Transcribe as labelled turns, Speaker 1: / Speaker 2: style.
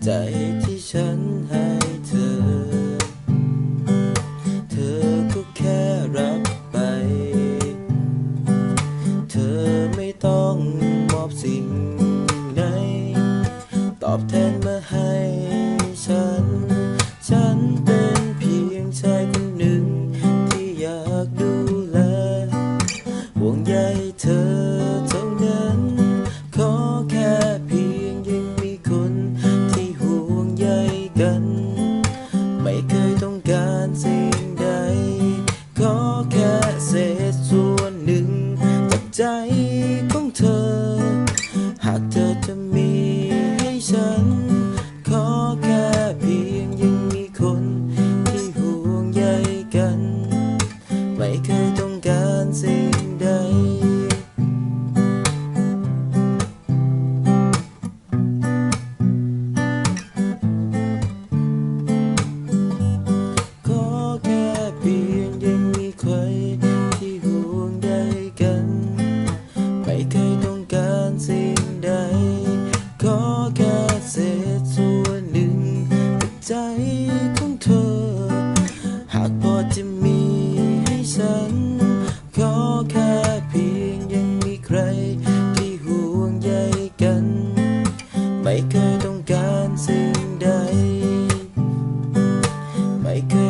Speaker 1: 在一起。hot to me. ของเธอ หากพอจะมีให้ฉัน ขอแค่เพียงยังมีใครที่ห่วงใยกัน ไม่เคยต้องการสิ่งใด ไม่เคย